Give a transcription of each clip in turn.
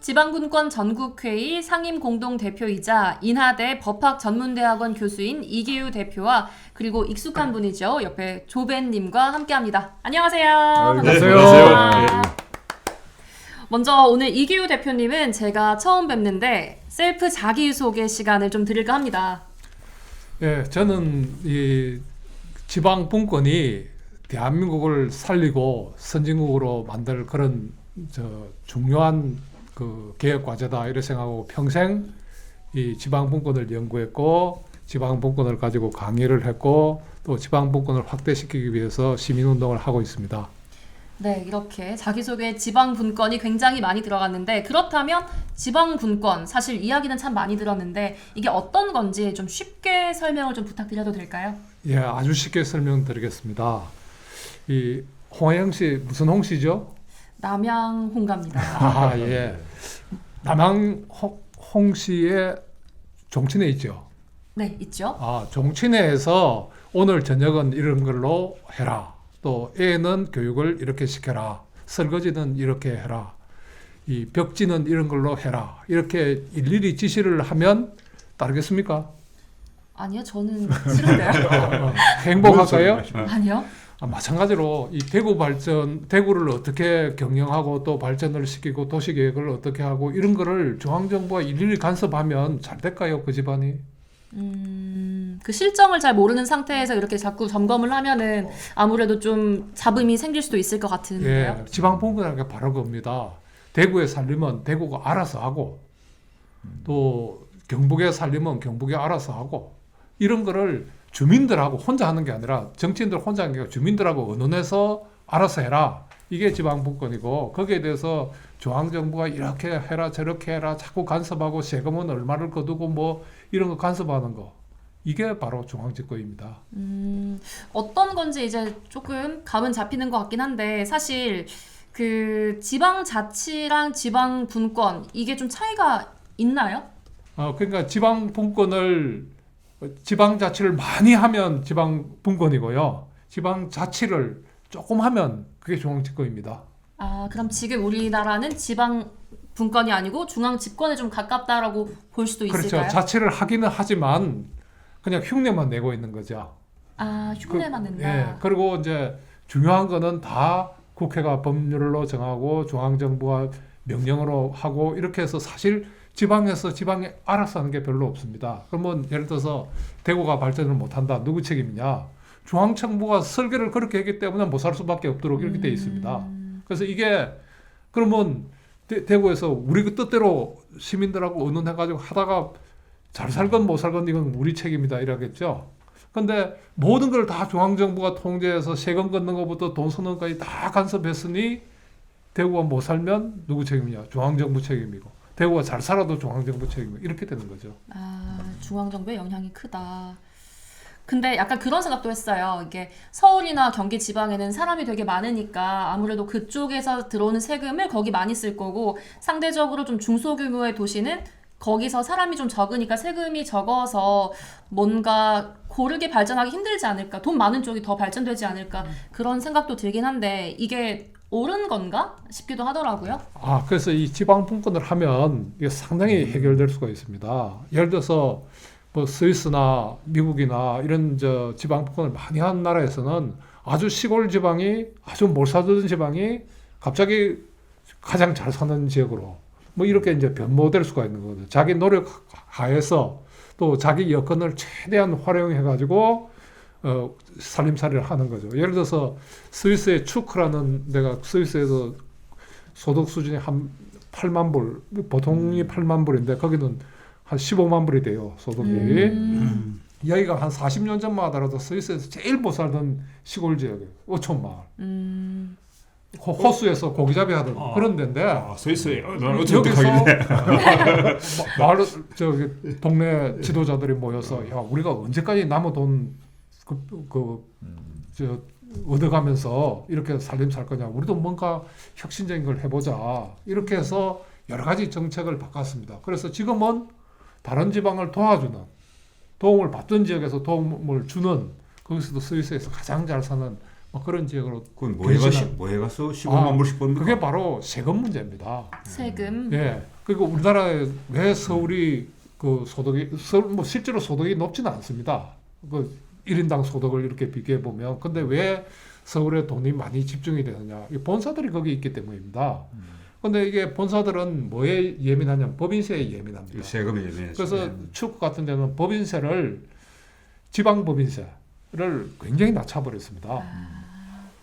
지방분권 전국회의 상임공동대표이자 인하대 법학전문대학원 교수인 이기우 대표와 그리고 익숙한 분이죠. 옆에 조벤님과 함께합니다. 안녕하세요. 안녕하세요. 반갑습니다. 네. 먼저 오늘 이기우 대표님은 제가 처음 뵙는데 셀프 자기소개 시간을 좀 드릴까 합니다. 예, 저는 이 지방 분권이 대한민국을 살리고 선진국으로 만들 그런 저 중요한 그 개혁 과제다 이렇게 생각하고 평생 이 지방 분권을 연구했고 지방 분권을 가지고 강의를 했고 또 지방 분권을 확대시키기 위해서 시민 운동을 하고 있습니다. 네, 이렇게 자기소개 지방 분권이 굉장히 많이 들어갔는데 그렇다면 지방 분권 사실 이야기는 참 많이 들었는데 이게 어떤 건지 좀 쉽게 설명을 좀 부탁드려도 될까요? 예, 아주 쉽게 설명드리겠습니다. 이 홍혜영 씨 무슨 홍 씨죠? 남양 홍갑니다. 아, 예. 남양 홍, 홍씨의 종친회 있죠. 네, 있죠. 아, 종친회에서 오늘 저녁은 이런 걸로 해라. 또 애는 교육을 이렇게 시켜라. 설거지는 이렇게 해라. 이 벽지는 이런 걸로 해라. 이렇게 일일이 지시를 하면 따르겠습니까? 아니요, 저는 싫은데요. 어, 행복할까요? 아니요. 아, 마찬가지로 이 대구 발전, 대구를 어떻게 경영하고 또 발전을 시키고 도시 계획을 어떻게 하고 이런 거를 중앙 정부가 일일이 간섭하면 잘 될까요, 그 집안이? 음, 그 실정을 잘 모르는 상태에서 이렇게 자꾸 점검을 하면은 아무래도 좀 잡음이 생길 수도 있을 것 같은데요. 예, 지방 분권이라는 게 바로 그겁니다. 대구에 살리면 대구가 알아서 하고 또 경북에 살리면 경북이 알아서 하고 이런 거를 주민들하고 혼자 하는 게 아니라 정치인들 혼자 하는 게 아니라 주민들하고 의논해서 알아서 해라. 이게 지방 분권이고 거기에 대해서 중앙 정부가 이렇게 해라 저렇게 해라 자꾸 간섭하고 세금은 얼마를 거두고 뭐 이런 거 간섭하는 거 이게 바로 중앙 집권입니다. 음, 어떤 건지 이제 조금 감은 잡히는 것 같긴 한데 사실 그 지방 자치랑 지방 분권 이게 좀 차이가 있나요? 어, 그러니까 지방 분권을 지방 자치를 많이 하면 지방 분권이고요. 지방 자치를 조금 하면 그게 중앙 집권입니다. 아, 그럼 지금 우리나라는 지방 분권이 아니고 중앙 집권에 좀 가깝다라고 볼 수도 그렇죠. 있을까요? 자치를 하기는 하지만 그냥 흉내만 내고 있는 거죠. 아, 흉내만 낸다. 예. 그리고 이제 중요한 거는 다 국회가 법률로 정하고 중앙 정부가 명령으로 하고 이렇게 해서 사실 지방에서 지방이 알아서 하는 게 별로 없습니다. 그러면 예를 들어서 대구가 발전을 못 한다. 누구 책임이냐? 중앙 정부가 설계를 그렇게 했기 때문에 못 살 수밖에 없도록 이렇게 돼 있습니다. 음, 그래서 이게 그러면 대, 대구에서 우리 그 뜻대로 시민들하고 의논해가지고 하다가 잘 살건 못 살건 이건 우리 책임이다 이러겠죠. 근데 모든 걸 다 중앙정부가 통제해서 세금 걷는 것부터 돈 쓰는 것까지 다 간섭했으니 대구가 못 살면 누구 책임이냐? 중앙정부 책임이고 대구가 잘 살아도 중앙정부 책임이고 이렇게 되는 거죠. 아, 중앙 정부의 영향이 크다. 근데 약간 그런 생각도 했어요. 이게 서울이나 경기 지방에는 사람이 되게 많으니까 아무래도 그쪽에서 들어오는 세금을 거기 많이 쓸 거고 상대적으로 좀 중소규모의 도시는 거기서 사람이 좀 적으니까 세금이 적어서 뭔가 고르게 발전하기 힘들지 않을까. 돈 많은 쪽이 더 발전되지 않을까. 그런 생각도 들긴 한데 이게 옳은 건가 싶기도 하더라고요. 아, 그래서 이 지방 분권을 하면 이게 상당히 해결될 수가 있습니다. 예를 들어서 뭐 스위스나 미국이나 이런 저 지방 분권을 많이 한 나라에서는 아주 시골 지방이 아주 못 살던 지방이 갑자기 가장 잘 사는 지역으로 뭐 이렇게 이제 변모될 수가 있는 거죠. 자기 노력 하에서 또 자기 여건을 최대한 활용해 가지고 어, 살림살이를 하는 거죠. 예를 들어서 스위스의 추크라는 데가 스위스에서 소득 수준이 한 8만 불, 보통이 8만 불인데 거기는 한 15만 불이 돼요, 소득이. 음, 여기가 한 40년 전만 하더라도 스위스에서 제일 못 살던 시골 지역이에요. 어촌 마을. 음, 호- 호수에서 고기잡이 하던 어. 그런 데인데 아, 스위스에 어, 난 여기서 마을 저기 동네 지도자들이 모여서 야 우리가 언제까지 남은 돈 그그 저 얻어가면서 이렇게 살림 살 거냐 우리도 뭔가 혁신적인 걸 해보자 이렇게 해서 여러 가지 정책을 바꿨습니다. 그래서 지금은 다른 지방을 도와주는 도움을 받던 지역에서 도움을 주는 거기서도 스위스에서 가장 잘 사는 뭐 그런 지역으로 그건 뭐해 가시 대신은- 뭐해 가서 15만 불씩 버는 그게 바로 세금 문제입니다. 세금. 예. 그리고 우리나라에 왜 서울이 그 소득이 서울 뭐 실제로 소득이 높지는 않습니다. 그 1인당 소득을 이렇게 비교해 보면 근데 왜 서울에 돈이 많이 집중이 되느냐? 이 본사들이 거기 있기 때문입니다. 근데 이게 본사들은 뭐에 예민하냐면 법인세에 예민합니다. 세금이 예매해서 그래서 축구 같은 데는 법인세를 지방 법인세를 굉장히 낮춰버렸습니다.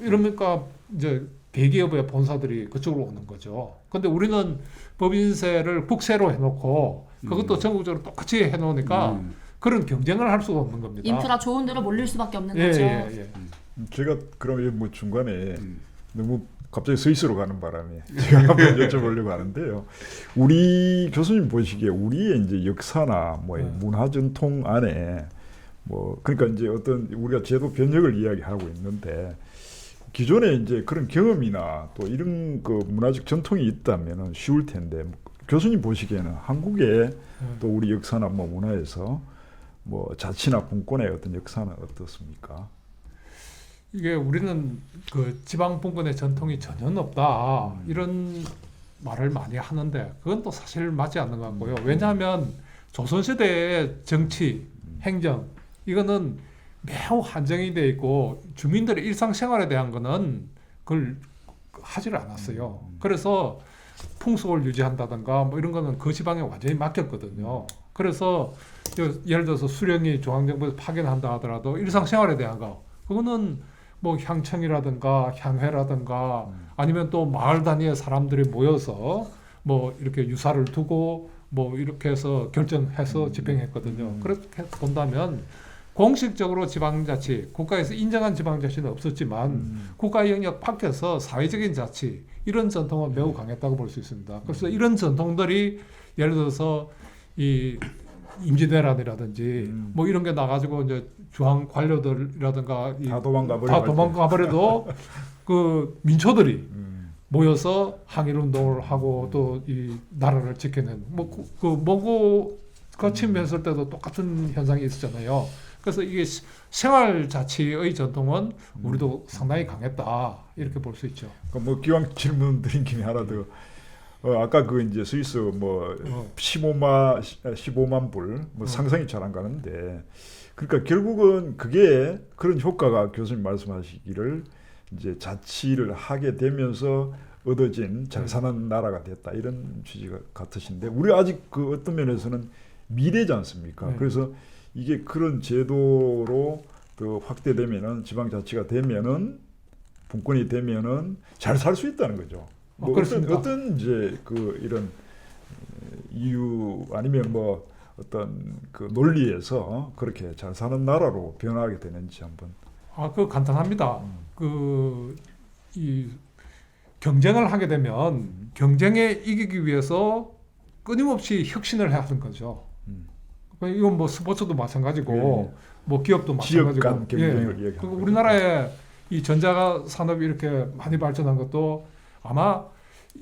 이러니까 이제 대기업의 본사들이 그쪽으로 오는 거죠. 근데 우리는 법인세를 국세로 해놓고 그것도 음. 전국적으로 똑같이 해놓으니까 음. 그런 경쟁을 할 수가 없는 겁니다. 인프라 좋은 데로 몰릴 수밖에 없는 예, 거죠. 예, 예. 제가 그럼 뭐 중간에 음. 너무 갑자기 스위스로 가는 바람에 제가 한번 여쭤보려고 하는데요. 우리 교수님 보시기에 우리의 이제 역사나 뭐 네. 문화 전통 안에 뭐 그러니까 이제 어떤 우리가 제도 변혁을 이야기하고 있는데 기존에 이제 그런 경험이나 또 이런 그 문화적 전통이 있다면 쉬울 텐데 교수님 보시기에는 한국의 또 우리 역사나 뭐 문화에서 뭐 자치나 분권의 어떤 역사는 어떻습니까? 이게 우리는 그 지방 분권의 전통이 전혀 없다 이런 말을 많이 하는데 그건 또 사실 맞지 않는 것 같고요. 왜냐하면 조선 시대의 정치, 행정 이거는 매우 한정이 돼 있고 주민들의 일상생활에 대한 거는 그걸 하지를 않았어요. 그래서 풍속을 유지한다든가 뭐 이런 거는 그 지방에 완전히 맡겼거든요. 그래서 여- 예를 들어서 수령이 중앙정부에서 파견한다 하더라도 일상생활에 대한 거. 그거는 뭐 향청이라든가 향회라든가 아니면 또 마을 단위의 사람들이 모여서 뭐 이렇게 유사를 두고 뭐 이렇게 해서 결정해서 집행했거든요. 그렇게 본다면 공식적으로 지방자치 국가에서 인정한 지방자치는 없었지만 국가 영역 밖에서 사회적인 자치 이런 전통은 매우 강했다고 볼 수 있습니다. 그래서 이런 전통들이 예를 들어서 이 임진왜란이라든지 음. 뭐 이런 게 나가지고 이제 중앙 관료들이라든가 이다 도망가 버리고 다 도망가 버려도 그 민초들이 음. 모여서 항일 운동을 하고 또 이 나라를 지켜낸 뭐그蒙古가 침입했을 때도 똑같은 현상이 있었잖아요. 그래서 이게 시- 생활 자치의 전통은 우리도 상당히 강했다 이렇게 볼 수 있죠. 그뭐 기왕 질문 드린 김에 하나 더. 어, 아까 그 이제 스위스 뭐 어. 15만 15만 불 뭐 상상이 잘 안 가는데 그러니까 결국은 그게 그런 효과가 교수님 말씀하시기를 이제 자치를 하게 되면서 얻어진 잘 사는 나라가 됐다 이런 취지가 같으신데 우리 아직 그 어떤 면에서는 미래지 않습니까? 네. 그래서 이게 그런 제도로 그 확대되면은 지방자치가 되면은 분권이 되면은 잘 살 수 있다는 거죠. 어, 뭐 어떤 그렇습니다. 어떤 이제 그 이런 에, 이유 아니면 뭐 어떤 그 논리에서 그렇게 잘 사는 나라로 변화하게 되는지 한번. 아, 그 간단합니다. 그이 경쟁을 하게 되면 경쟁에 이기기 위해서 끊임없이 혁신을 해야 하는 거죠. 음. 그 이건 뭐 스포츠도 마찬가지고 예. 뭐 기업도 마찬가지고 간 경쟁을 예. 거죠. 우리나라의 이 전자 산업이 이렇게 많이 발전한 것도 아마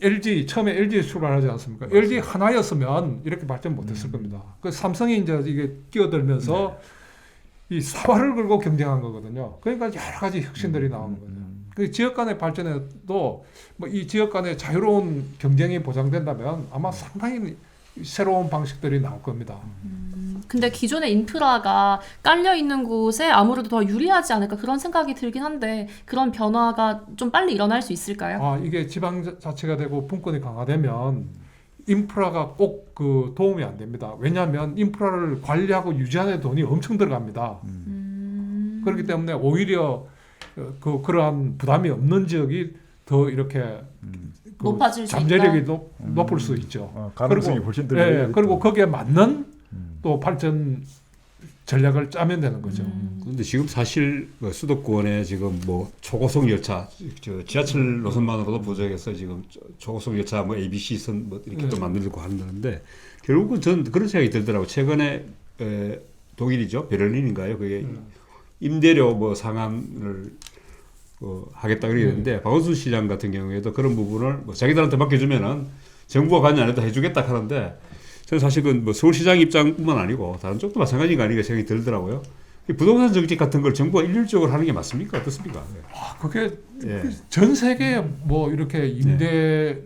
LG 처음에 LG 출발하지 않습니까? LG 하나였으면 이렇게 발전 못했을 음. 겁니다. 그 삼성이 이제 이게 끼어들면서 네. 이 사활을 걸고 경쟁한 거거든요. 그러니까 여러 가지 혁신들이 나오는 거죠. 음. 그 지역 간의 발전에도 뭐 이 지역 간의 자유로운 경쟁이 보장된다면 아마 상당히 새로운 방식들이 나올 겁니다. 근데 기존의 인프라가 깔려 있는 곳에 아무래도 더 유리하지 않을까 그런 생각이 들긴 한데 그런 변화가 좀 빨리 일어날 수 있을까요? 아 이게 지방 자치가 되고 분권이 강화되면 인프라가 꼭 그 도움이 안 됩니다. 왜냐하면 인프라를 관리하고 유지하는 데 돈이 엄청 들어갑니다. 음. 그렇기 때문에 오히려 어, 그 그러한 부담이 없는 지역이 더 이렇게 음. 그 높아질 수 잠재력이 있다. 높, 높을 수 있죠. 어, 가능성이 그리고- 훨씬 예, 더 예. 그리고. 거기에 맞는 음. 또 발전 전략을 짜면 되는 거죠. 음. 그런데 지금 사실 그 수도권에 지금 뭐 초고속 열차, 저 지하철 노선만으로도 부족해서 지금 초- 초고속 열차 뭐 ABC 선 뭐 이렇게 또 네. 만들고 하는데 결국은 전 그런 생각이 들더라고. 최근에 에, 독일이죠 베를린인가요? 그게 음. 임대료 뭐 상한을 어, 하겠다 그러는데 박원순 시장 같은 경우에도 그런 부분을 뭐 자기들한테 맡겨주면은 정부가 관여 안 해도 해주겠다 하는데 저는 사실 그뭐 서울시장 입장뿐만 아니고 다른 쪽도 마찬가지가 아닌가 생각이 들더라고요. 이 부동산 정책 같은 걸 정부가 일률적으로 하는 게 맞습니까? 어떻습니까? 아, 그게 예. 전 세계 뭐 이렇게 임대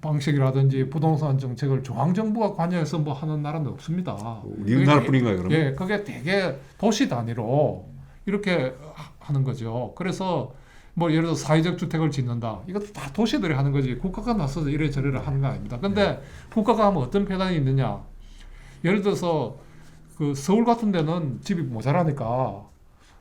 방식이라든지 부동산 정책을 중앙 정부가 관여해서 뭐 하는 나라는 없습니다. 우리 나라뿐인가요, 그러면? 예, 그게 되게 도시 단위로 이렇게 하- 하는 거죠. 그래서 뭐 예를 들어 사회적 주택을 짓는다. 이것도 다 도시들이 하는 거지. 국가가 나서서 이래 저래 하는 거 아닙니다. 근데 국가가 하면 어떤 폐단이 있느냐? 예를 들어서 그 서울 같은 데는 집이 모자라니까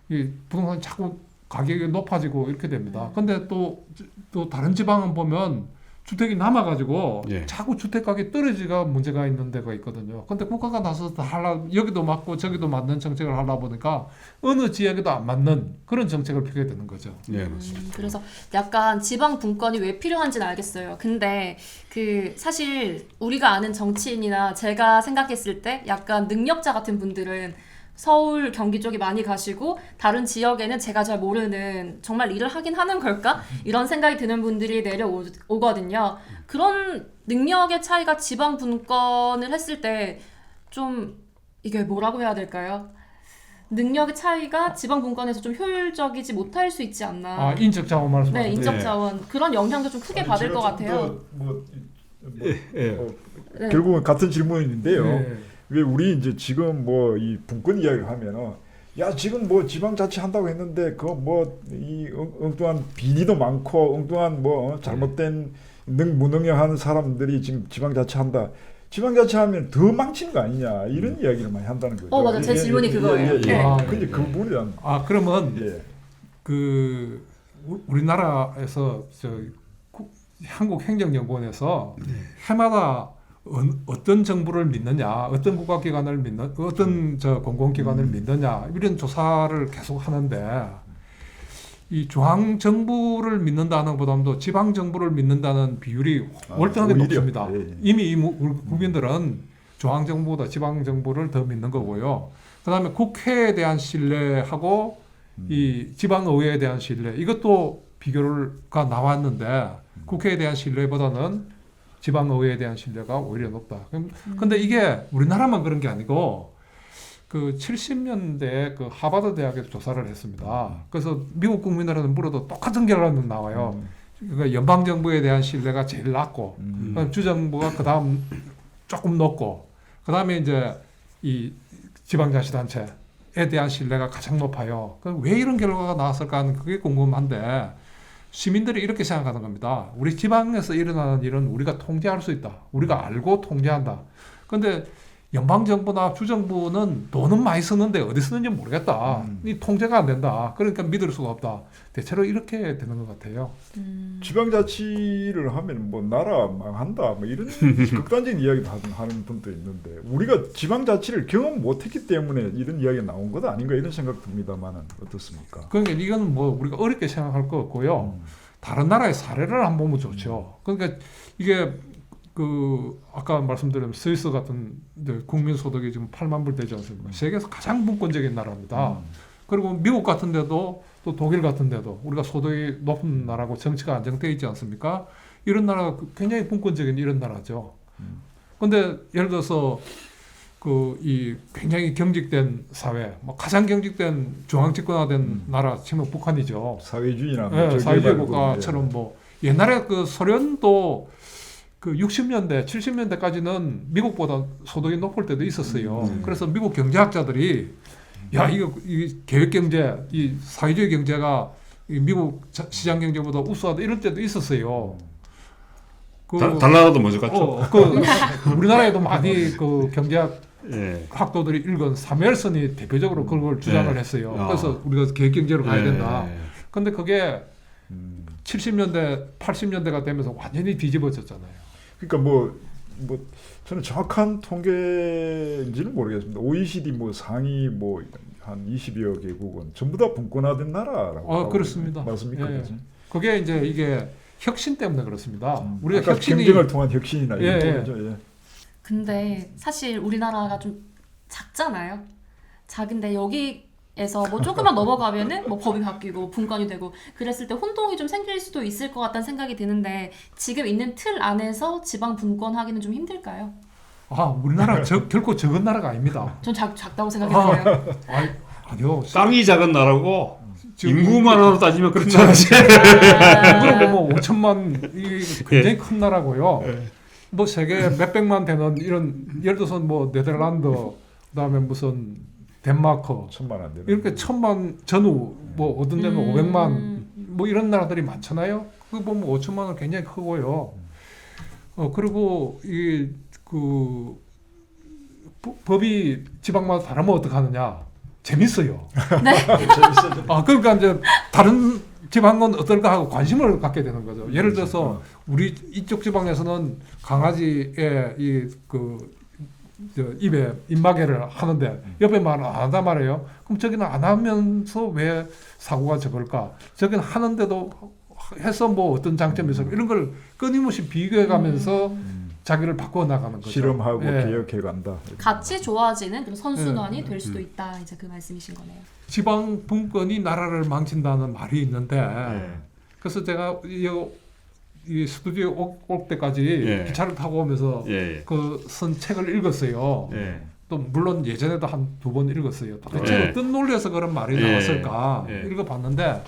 이 부동산 자꾸 가격이 높아지고 이렇게 됩니다. 근데 또, 또 다른 지방은 보면 주택이 남아가지고 예. 자꾸 주택 가격이 떨어지가 문제가 있는 데가 있거든요. 근데 국가가 나서서 다 하려, 여기도 맞고 저기도 맞는 정책을 하다 보니까 어느 지역에도 안 맞는 그런 정책을 펴게 되는 거죠. 예, 맞습니다. 음, 그래서 약간 지방 분권이 왜 필요한지는 알겠어요. 근데 그 사실 우리가 아는 정치인이나 제가 생각했을 때 약간 능력자 같은 분들은 서울, 경기 쪽에 많이 가시고 다른 지역에는 제가 잘 모르는 정말 일을 하긴 하는 걸까? 이런 생각이 드는 분들이 내려오거든요. 그런 능력의 차이가 지방 분권을 했을 때 좀 이게 뭐라고 해야 될까요? 능력의 차이가 지방 분권에서 좀 효율적이지 못할 수 있지 않나. 아, 인적 자원 말씀하시는 네? 인적 네. 자원 그런 영향도 좀 크게 받을 것 같아요. 뭐, 뭐, 예. 어, 네. 결국은 같은 질문인데요. 네. 왜 우리 이제 지금 뭐 이 분권 이야기를 하면은 야 지금 뭐 지방자치 한다고 했는데 그 뭐 이 엉뚱한 비리도 많고 엉뚱한 뭐 어, 잘못된 능 무능력한 사람들이 지금 지방자치 한다. 지방자치 하면 더 망치는 거 아니냐 이런 이야기를 많이 한다는 거죠. 어, 맞아. 제 질문이 그거예요. 예, 예, 예. 네. 아, 근데 그 부분에 대한 아, 그러면 예. 그 우- 우리나라에서 저 구- 한국행정연구원에서 해마다 어, 떤 정부를 믿느냐, 어떤 국가기관을 믿는, 어떤 저 공공기관을 믿느냐 이런 조사를 계속 하는데 이 중앙 정부를 믿는다는 것보다도 지방 정부를 믿는다는 비율이 아, 월등하게 오히려. 높습니다. 예, 예. 이미 이 무- 우리 국민들은 중앙 정부보다 지방 정부를 더 믿는 거고요. 그다음에 국회에 대한 신뢰하고 이 지방 의회에 대한 신뢰 이것도 비교가 나왔는데 국회에 대한 신뢰보다는 지방 의회에 대한 신뢰가 오히려 높다. 그럼- 근데 이게 우리나라만 그런 게 아니고 그 70년대 그 하버드 대학에서 조사를 했습니다. 그래서 미국 국민들한테 물어도 똑같은 결론이 나와요. 그러니까 연방 정부에 대한 신뢰가 제일 낮고 음. 주정부가 그다음 조금 높고 그다음에 이제 이 지방 자치단체에 대한 신뢰가 가장 높아요. 그럼 왜 이런 결과가 나왔을까 하는 그게 궁금한데 시민들이 이렇게 생각하는 겁니다. 우리 지방에서 일어나는 일은 우리가 통제할 수 있다. 우리가 알고 통제한다. 근데 연방 정부나 주정부는 돈은 많이 쓰는데 어디 쓰는지 모르겠다. 음. 이 통제가 안 된다. 그러니까 믿을 수가 없다. 대체로 이렇게 되는 것 같아요. 음, 지방자치를 하면 뭐 나라 망한다 뭐 이런 극단적인 이야기도 하는, 분도 있는데 우리가 지방자치를 경험 못했기 때문에 이런 이야기가 나온 것 아닌가 이런 생각 듭니다만은 어떻습니까? 그러니까 이건 뭐 우리가 어렵게 생각할 거 없고요. 음. 다른 나라의 사례를 안 보면 좋죠. 그러니까 이게 그 아까 말씀드린 스위스 같은 데 국민 소득이 지금 8만 불 되지 않습니까? 세계에서 가장 분권적인 나라입니다. 음. 그리고 미국 같은 데도 또 독일 같은 데도 우리가 소득이 높은 나라고 정치가 안정되어 있지 않습니까? 이런 나라가 굉장히 분권적인 이런 나라죠. 음. 근데 예를 들어서 그 이 굉장히 경직된 사회, 뭐 가장 경직된 중앙 집권화된 음. 나라 치면 북한이죠. 사회주의나 뭐 예, 사회주의 말고, 국가처럼 뭐 옛날에 그 소련도 그 60년대, 70년대까지는 미국보다 소득이 높을 때도 있었어요. 음. 그래서 미국 경제학자들이 야 이거 이 계획 경제, 이 사회주의 경제가 이 미국 자- 시장 경제보다 우수하다 이런 때도 있었어요. 그, 다- 달나라도 먼저 갔죠. 어, 그 우리나라에도 많이 그 경제학 예. 학도들이 읽은 사무엘슨이 대표적으로 그걸 주장을 네. 했어요. 아. 그래서 우리가 계획 경제로 가야 된다. 예. 근데 그게 음. 70년대, 80년대가 되면서 완전히 뒤집어졌잖아요. 그러니까 뭐, 뭐 저는 정확한 통계인지는 모르겠습니다. OECD 뭐 상위 뭐 한 20여 개국은 전부 다 분권화된 나라라고. 아, 그렇습니다. 맞습니까? 예. 그죠? 그게 이제 이게 혁신 때문에 그렇습니다. 음. 우리가 아까 혁신이 경쟁을 통한 혁신이나 예, 이런 예. 거죠. 예. 근데 사실 우리나라가 좀 작잖아요. 작은데 여기 에서 뭐 조금만 넘어가면은 뭐 법이 바뀌고 분권이 되고 그랬을 때 혼동이 좀 생길 수도 있을 것 같다는 생각이 드는데 지금 있는 틀 안에서 지방 분권 하기는 좀 힘들까요? 아, 우리나라 저, 결코 적은 나라가 아닙니다. 전 작, 작다고 생각해서요. 아이, 아니요. 땅이 작은 나라고 인구만으로 따지면 큰 그렇죠. 나라지. 인구로 보면 5천만 이 굉장히 예. 큰 나라고요. 뭐 세계 몇 백만 되는 이런 예를 들어서 뭐 네덜란드 그다음에 무슨 덴마크 천만 안 되는 이렇게 천만 전후 뭐 어떤 데는 음. 500만 뭐 이런 나라들이 많잖아요. 그거 보면 5천만 원 굉장히 크고요. 어 그리고 이그 법이 지방마다 다르면 어떻게 하느냐? 재밌어요. 아 그러니까 이제 다른 지방은 어떨까 하고 관심을 갖게 되는 거죠. 예를 들어서 우리 이쪽 지방에서는 강아지의 이그 입에 입마개를 하는데 옆에 말은 안 한단 말이에요. 그럼 저기는 안 하면서 왜 사고가 적을까? 저기는 하는데도 해서 뭐 어떤 장점이 있어 이런 걸 끊임없이 비교해가면서 자기를 바꿔 나가는 거죠. 실험하고 예. 개혁해 간다. 같이 좋아지는 그런 선순환이 될 음. 수도 있다. 이제 그 말씀이신 거네요. 지방 분권이 나라를 망친다는 말이 있는데 예. 그래서 제가 이, 이 스튜디오 올, 올 때까지 예. 기차를 타고 오면서 예. 그쓴 책을 읽었어요. 예. 또 물론 예전에도 한 두 번 읽었어요. 도대체 예. 어떤 논리에서 그런 말이 예. 나왔을까 예. 읽어봤는데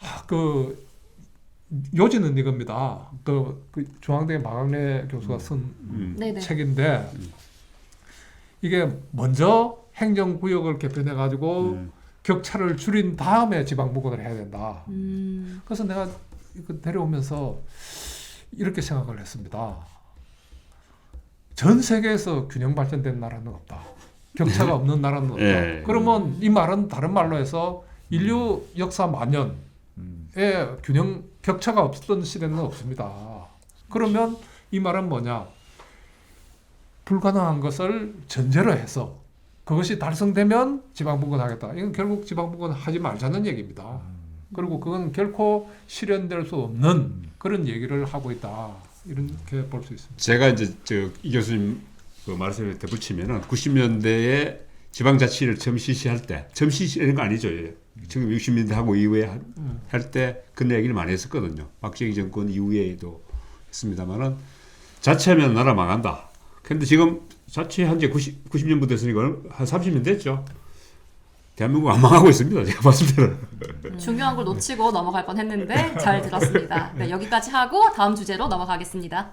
아, 그 요지는 이겁니다. 그, 그 중앙대 마강래 교수가 쓴 음. 네네. 책인데 이게 먼저 행정구역을 개편해 가지고 음. 격차를 줄인 다음에 지방분권을 해야 된다. 음, 그래서 내가 이거 데려오면서 이렇게 생각을 했습니다. 전 세계에서 균형 발전된 나라는 없다. 격차가 없는 나라는 없다. 예. 그러면 이 말은 다른 말로 해서 인류 역사 만년에 음. 균형 격차가 없었던 시대는 없습니다. 그러면 이 말은 뭐냐? 불가능한 것을 전제로 해서 그것이 달성되면 지방분권 하겠다. 이건 결국 지방분권 하지 말자는 얘기입니다. 그리고 그건 결코 실현될 수 없는 그런 얘기를 하고 있다. 이렇게 볼 수 있습니다. 제가 이제 저이 교수님 그 말씀에 덧붙이면은 90년대에 지방자치를 처음 실시할 때 처음 실시하는 거 아니죠. 예. 1960년대 하고 이후에 할 때 그런 얘기를 많이 했었거든요. 박정희 정권 이후에도 했습니다만은 자치하면 나라 망한다. 근데 지금 자치한 지 90, 90년부터 했으니까 한 30년 됐죠. 대한민국 안 망하고 있습니다. 제가 봤을 때는. 중요한 걸 놓치고 넘어갈 뻔 했는데 잘 들었습니다. 네, 여기까지 하고 다음 주제로 넘어가겠습니다.